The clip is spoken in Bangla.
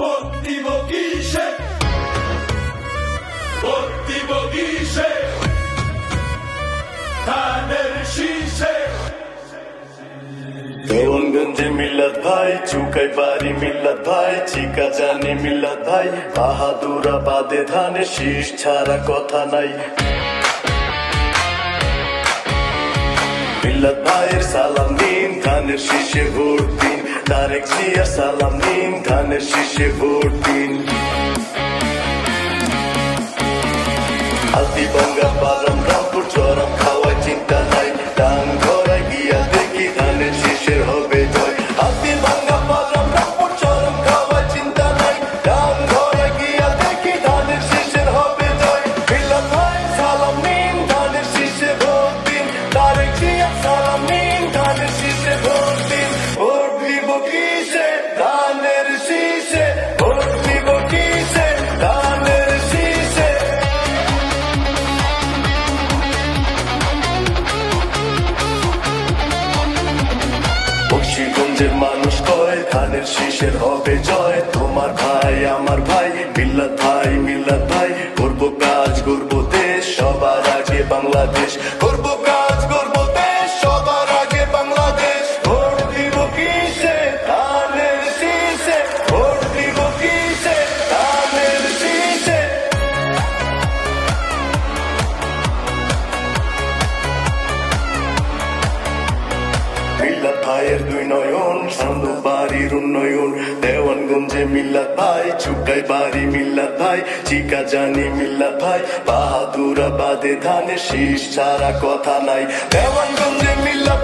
ভোট দিব ভাই, চুকাই পারি মিল্লাত ভাই, চিকা জানি মিল্লাত ভাই, বাহাদুরাবাদে ধানে শীষ ছাড়া কথা নাই। ভাইয়ের সালাম ধানের শীষে ভোট দিন তারেক জিয়ার সালাম দিন ধানের শীষে ভোট দিন হাতি ভাঙ্গা বাদাম বক্সিগঞ্জের মানুষ কয়, ধানের শীষের হবে জয়। তোমার ভাই, আমার ভাই, মিল্লাত ভাই মিল্লাত ভাই। ভাইয়ের দুই নয়ন সান্দ বাড়ির উন্নয়ন। দেওয়ানগঞ্জে মিল্লা ভাই চুকাই বাড়ি মিল্লা ভাই, চিকা জানি মিল্লা ভাই বাহাদুরা বাদে ধানে শীষ ছাড়া কথা নাই। দেওয়ানগঞ্জে মিল্লাত